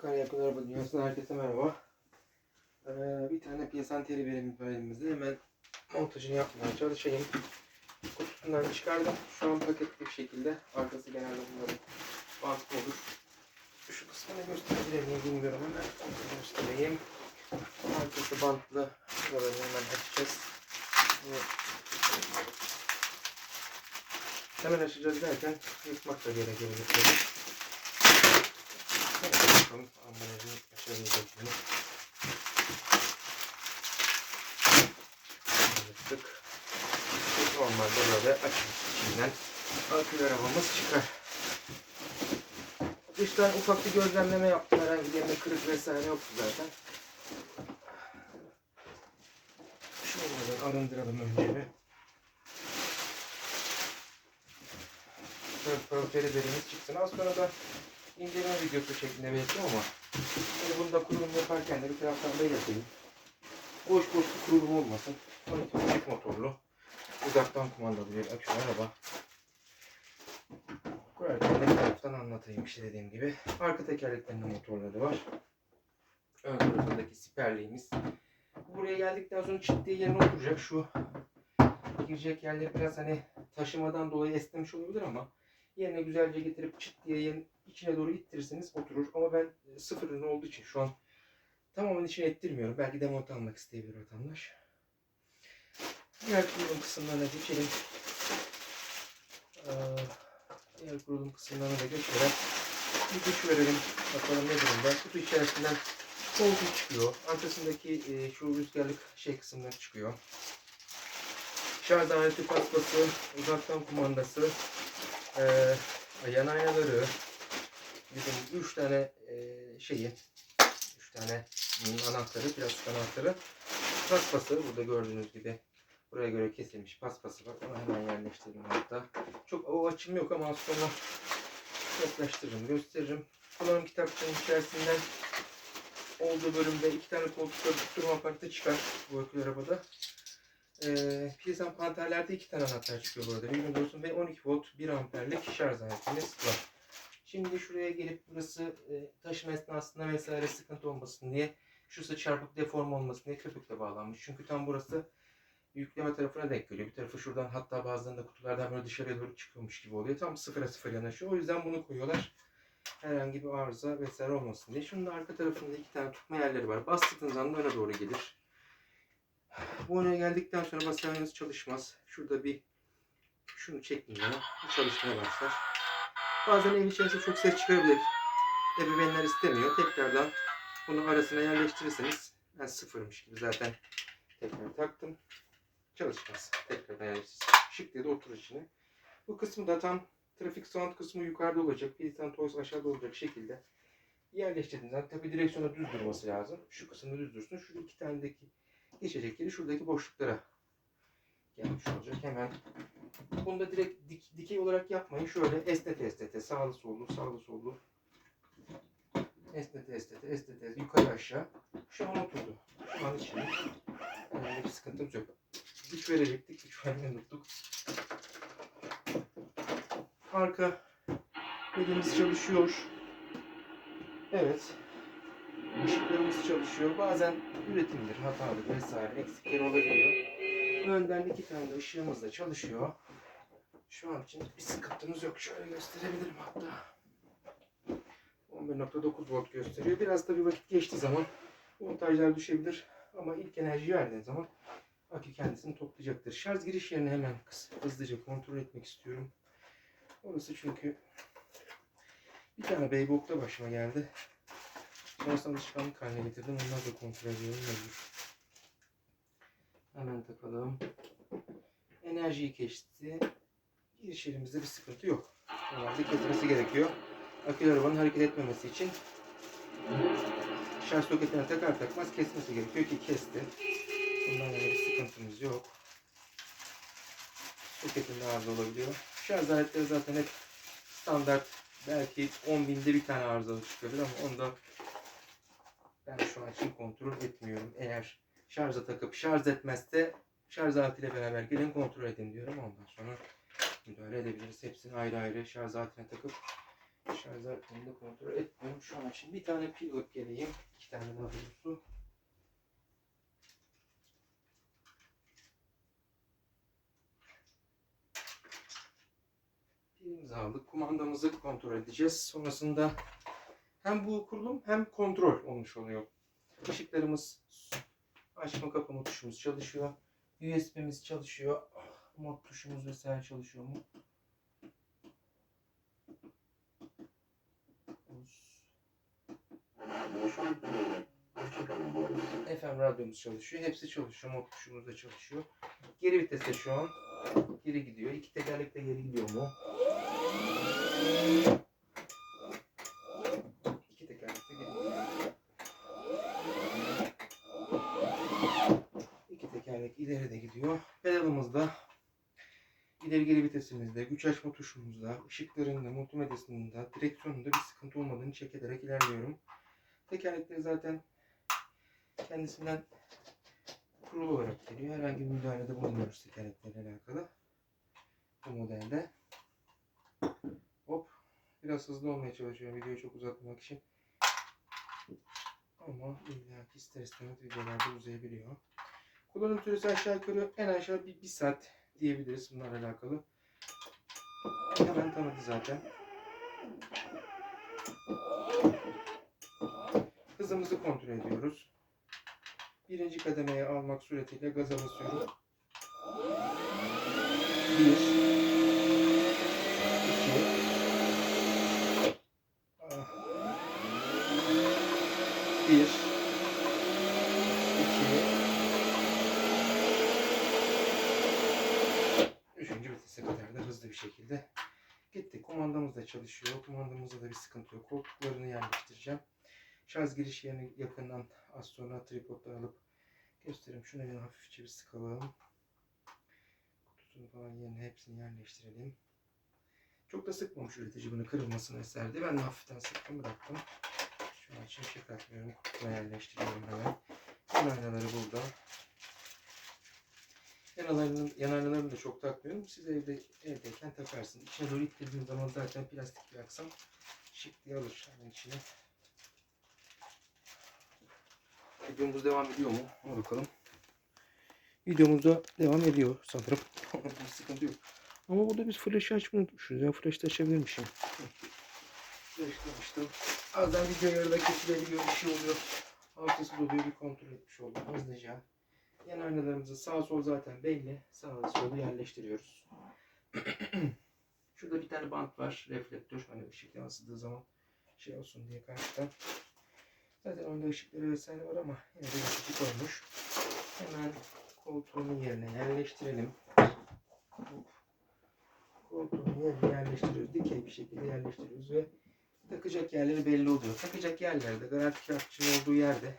Akaryakıt Araba Dünyası'ndan herkese merhaba. Ee, bir tane piyasan teri verelim elimizde. Hemen montajını yapmaya çalışayım. Kutusundan çıkardım. Şu an paketli bir şekilde. Arkası genelde bunların bantlı olur. Şu kısmını gösterebilir miyim bilmiyorum. Hemen göstereyim. Arkası bantlı. Buraları hemen açacağız. Ve Hemen açacağız derken yıkmak da gerekebilir. Bakalım ambalajını açabilecek mi? Biz Normalde böyle açmış içinden akülü arabamız çıkar. Dıştan ufak bir gözlemleme yaptım. Herhangi bir yerine kırık vesaire yoktu zaten. Şuradan arındıralım önce bir. Pörpör periferimiz çıksın. Az sonra da inceleme videosu şeklinde belki ama hani bunu da kurulum yaparken de bir taraftan belirteyim. Boş boş bir kurulum olmasın. 12 çift motorlu. Uzaktan kumandalı bir akülü araba. Kurarken de bir taraftan anlatayım işte dediğim gibi. Arka tekerleklerinde motorları var. Ön tarafındaki siperliğimiz. Buraya geldikten sonra diye yerine oturacak. Şu girecek yerleri biraz hani taşımadan dolayı esnemiş olabilir ama yerine güzelce getirip çıt diye içine doğru ittirirseniz oturur. Ama ben e, sıfır ürün olduğu için şu an tamamen içine ettirmiyorum. Belki demonte almak isteyebilir vatandaş. Diğer kurulum kısımlarına geçelim. Ee, diğer kurulum kısımlarına da geçerek bir güç verelim. Bakalım ne durumda. Kutu içerisinden koltuğu çıkıyor. Arkasındaki e, şu rüzgarlık şey kısımları çıkıyor. Şarj aleti paspası, uzaktan kumandası, e, yan aynaları, bizim 3 tane e, şeyi, 3 tane anahtarı, plastik anahtarı, paspası burada gördüğünüz gibi buraya göre kesilmiş paspası var. Onu hemen yerleştirdim hatta. Çok o açım yok ama sonra yaklaştırırım, gösteririm. Kullanım kitapçığının içerisinden olduğu bölümde iki tane koltukta tutturma aparatı çıkar bu akülü arabada. Ee, Piyasan panterlerde iki tane anahtar çıkıyor burada. Bilgin olsun ve 12 volt 1 amperlik şarj aletimiz var. Şimdi şuraya gelip burası e, taşıma esnasında vesaire sıkıntı olmasın diye şurası çarpık deform olmasın diye köpükle bağlanmış. Çünkü tam burası yükleme tarafına denk geliyor. Bir tarafı şuradan hatta bazılarında kutulardan böyle dışarıya doğru çıkıyormuş gibi oluyor. Tam sıfıra sıfır yanaşıyor. O yüzden bunu koyuyorlar. Herhangi bir arıza vesaire olmasın diye. Şunun da arka tarafında iki tane tutma yerleri var. Bastığınız anda öne doğru gelir. Bu öne geldikten sonra basarınız çalışmaz. Şurada bir şunu çektiğinde bu çalışmaya başlar. Bazen ev içerisinde çok ses çıkabilir. Ebeveynler istemiyor. Tekrardan bunu arasına yerleştirirseniz ben sıfırmış gibi zaten tekrar taktım. Çalışmaz. Tekrardan yerleştiririz. Şık diye de oturur içine. Bu kısmı da tam trafik sound kısmı yukarıda olacak. Bir tane toz aşağıda olacak şekilde yerleştirdiğiniz zaman tabi direksiyona düz durması lazım. Şu kısımda düz dursun. Şu iki tanedeki geçecek yeri şuradaki boşluklara gelmiş olacak. Hemen bunu da direkt dik, dikey olarak yapmayın. Şöyle esnete esnete sağlı sollu sağlı sollu esnete esnete esnete yukarı aşağı. Şu an oturdu. Şu an içinde. Herhangi bir sıkıntımız yok. Güç verecektik. Güç vermeyi unuttuk. Arka elimiz çalışıyor. Evet. Işıklarımız çalışıyor. Bazen üretimdir, hatalık vesaire eksikleri olabiliyor. Önden iki tane de ışığımız da çalışıyor. Şu an için bir sıkıntımız yok. Şöyle gösterebilirim hatta. 11.9 volt gösteriyor. Biraz da bir vakit geçtiği zaman voltajlar düşebilir. Ama ilk enerji verdiğin zaman akü kendisini toplayacaktır. Şarj giriş yerini hemen hızlıca kontrol etmek istiyorum. Orası çünkü bir tane Beybook'ta başıma geldi. Sonrasında alışkanlık haline getirdim. Onları da kontrol ediyorum. Mecbur. Hemen takalım. Enerjiyi geçti. Giriş yerimizde bir sıkıntı yok. Normalde kesmesi gerekiyor. Akülü arabanın hareket etmemesi için şarj soketine takar takmaz kesmesi gerekiyor ki kesti. Bundan yana bir sıkıntımız yok. Soketinde arıza olabiliyor. Şarj aletleri zaten hep standart belki 10 binde bir tane arızalı çıkabilir ama onu da ben şu an için kontrol etmiyorum. Eğer şarja takıp şarj etmezse şarj aletiyle beraber gelin kontrol edin diyorum. Ondan sonra müdahale edebiliriz. Hepsini ayrı ayrı şarj aletine takıp Şarj aletini de kontrol etmiyorum şu an için. Bir tane pil alıp geleyim. İki tane daha doğrusu. Pilimizi aldık. Kumandamızı kontrol edeceğiz. Sonrasında hem bu kurulum hem kontrol olmuş oluyor. Işıklarımız açma kapama tuşumuz çalışıyor. USB'miz çalışıyor. Mod tuşumuz vesaire çalışıyor mu? FM radyomuz çalışıyor. Hepsi çalışıyor. Mod tuşumuz da çalışıyor. Geri viteste şu an geri gidiyor. İki tekerlek de geri gidiyor mu? İki tekerlek de geri gidiyor. İki tekerlek ileri de gidiyor. Pedalımızda ileri geri vitesimizde, güç açma tuşumuzda, ışıklarında, multimedyasında, direksiyonunda bir sıkıntı olmadığını check ederek ilerliyorum. Tekerlekleri zaten kendisinden kurulu olarak geliyor. Herhangi bir müdahalede bulunmuyoruz tekerleklerle alakalı. Bu modelde. Hop. Biraz hızlı olmaya çalışıyorum videoyu çok uzatmamak için. Ama illa ki ister istemez videolarda uzayabiliyor. Kullanım süresi aşağı yukarı en aşağı bir, bir saat diyebiliriz bunlarla alakalı. Hemen tanıdı zaten. Hızımızı kontrol ediyoruz. Birinci kademeye almak suretiyle gaza basıyorum. Bir, iki, ah. bir, iki, üçüncü vitese kadar da hızlı bir şekilde gitti. Kumandamız da çalışıyor. Kumandamızda da bir sıkıntı yok. Koltuklarını yerleştireceğim. Şarj giriş yerini yakından az sonra tripoddan alıp göstereyim. Şunu bir hafifçe bir sıkalım. Kutusunu falan yerine hepsini yerleştirelim. Çok da sıkmamış üretici bunu kırılmasını eserdi. Ben de hafiften sıktım bıraktım. Şu an için katmıyorum. Kutuna yerleştiriyorum hemen. Yan aynaları burada. Yan aynalarını, yan aynalarını da çok takmıyorum. Siz evde evdeyken takarsın. İçine doğru ittirdiğim zaman zaten plastik bir aksam şık diye alır hemen içine. Videomuz devam ediyor mu? Ona bakalım. Videomuz da devam ediyor sanırım. bir sıkıntı yok. Ama burada biz flash açmayı unutmuşuz. Ya flash da açabilirmişim. Flashlamıştım. Bazen video yarıda kesilebiliyor bir şey oluyor. Hafızası doluyor bir kontrol etmiş oldum hızlıca. Yan aynalarımızı sağ sol zaten belli. Sağ solu yerleştiriyoruz. Şurada bir tane bant var. Reflektör. Hani ışık yansıdığı zaman şey olsun diye karşıdan. Zaten onda ışıkları vesaire var ama yine de ışık olmuş. Hemen koltuğunun yerine yerleştirelim. Koltuğun yerine yerleştiriyoruz. Dikey bir şekilde yerleştiriyoruz ve takacak yerleri belli oluyor. Takacak yerlerde garanti kağıtçının olduğu yerde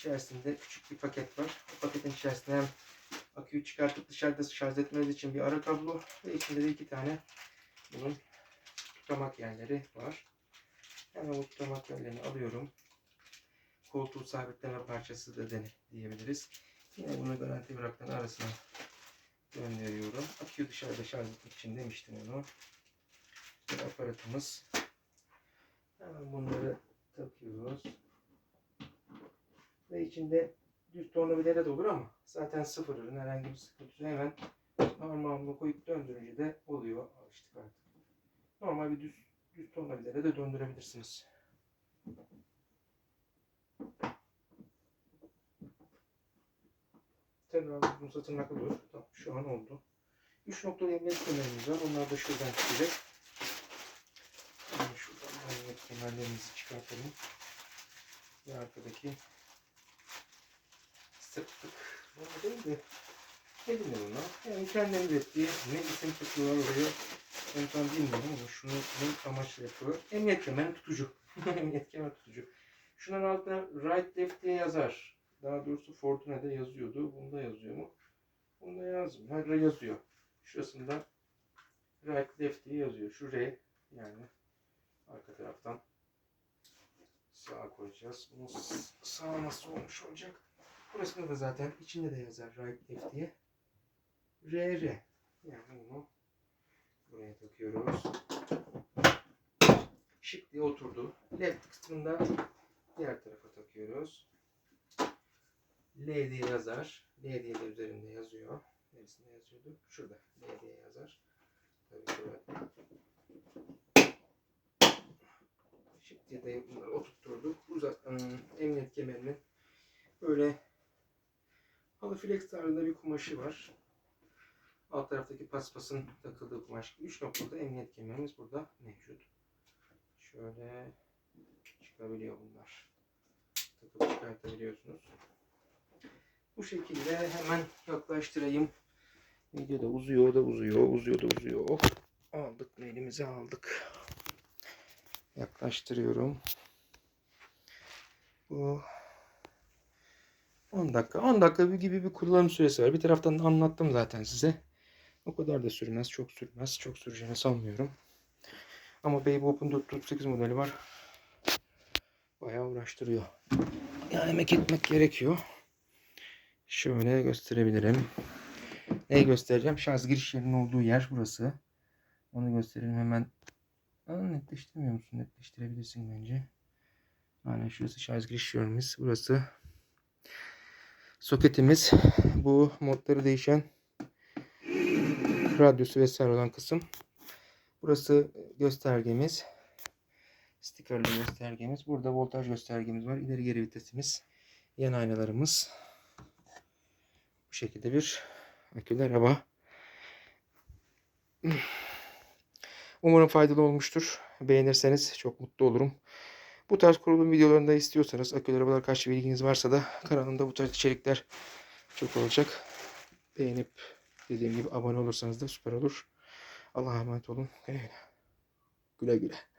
içerisinde küçük bir paket var. O paketin içerisinde hem aküyü çıkartıp dışarıda şarj etmeniz için bir ara kablo ve içinde de iki tane bunun tutamak yerleri var. Hemen bu tutamak yerlerini alıyorum. Koltuğu sabitleme parçası da dene diyebiliriz. Yine bunu garanti bıraktan arasına gönderiyorum. Aküyü dışarıda şarj etmek için demiştim onu. Bir aparatımız. Hemen bunları takıyoruz. Ve içinde düz tornavidayla da olur ama zaten sıfır ürün herhangi bir sıkıntısı yok. hemen normalde koyup döndürünce de oluyor. Alıştık artık. Normal bir düz düz tornavidayla de döndürebilirsiniz. Tekrar uzun tırnaklı dur. Tamam, şu an oldu. 3 noktalı emniyet kemerimiz var. Onlar da şuradan çıkacak. Şuradan emniyet kemerlerimizi çıkartalım. Ve arkadaki sıktık. Bunu değil de bileyim buna. Yani kendileri ürettiği ne isim takıyorlar oraya ben tam bilmiyorum ama şunu ne amaçla yapıyor. Emniyet kemeri tutucu. Emniyet kemeri tutucu. Şunun altına right left diye yazar. Daha doğrusu Fortuna'da yazıyordu. Bunda yazıyor mu? Bunda yazmıyor. Hayır yazıyor. Şurasında right left diye yazıyor. Şu R yani arka taraftan sağa koyacağız. Bunu sağa nasıl olmuş olacak? Burasında da zaten içinde de yazar right left diye. R R. Yani bunu buraya takıyoruz. şık diye oturdu. LED kısmında diğer tarafa takıyoruz. L diye yazar. L diye de üzerinde yazıyor. Neresinde yazıyordu? Şurada. L diye yazar. Tabii şöyle. Şık diye de bunları oturtturduk. Uzak, ım, emniyet kemerinin böyle halı flex tarzında bir kumaşı var. Alt taraftaki paspasın takıldığı kumaş. 3 noktada emniyet kemerimiz burada mevcut. Şöyle çıkabiliyor bunlar. Takıp çıkartabiliyorsunuz. Bu şekilde hemen yaklaştırayım. Video da uzuyor da uzuyor, uzuyor da uzuyor. Oh, aldık elimize aldık. Yaklaştırıyorum. Bu 10 dakika. 10 dakika gibi bir kullanım süresi var. Bir taraftan da anlattım zaten size. O kadar da sürmez. Çok sürmez. Çok süreceğini sanmıyorum. Ama Baby Open 438 modeli var. Bayağı uğraştırıyor. Yani emek etmek gerekiyor. Şöyle gösterebilirim. Neyi göstereceğim? Şarj giriş yerinin olduğu yer burası. Onu gösterelim hemen. Aa, netleştirmiyor musun? Netleştirebilirsin bence. Aynen şurası şarj giriş yerimiz. Burası soketimiz. Bu modları değişen radyosu vesaire olan kısım. Burası göstergemiz. Stikerli göstergemiz. Burada voltaj göstergemiz var. İleri geri vitesimiz. Yan aynalarımız. Bu şekilde bir akülü araba. Umarım faydalı olmuştur. Beğenirseniz çok mutlu olurum. Bu tarz kurulum videolarında istiyorsanız akülü arabalar karşı bilginiz varsa da kanalımda bu tarz içerikler çok olacak. Beğenip dediğim gibi abone olursanız da süper olur. Allah'a emanet olun. Güle güle.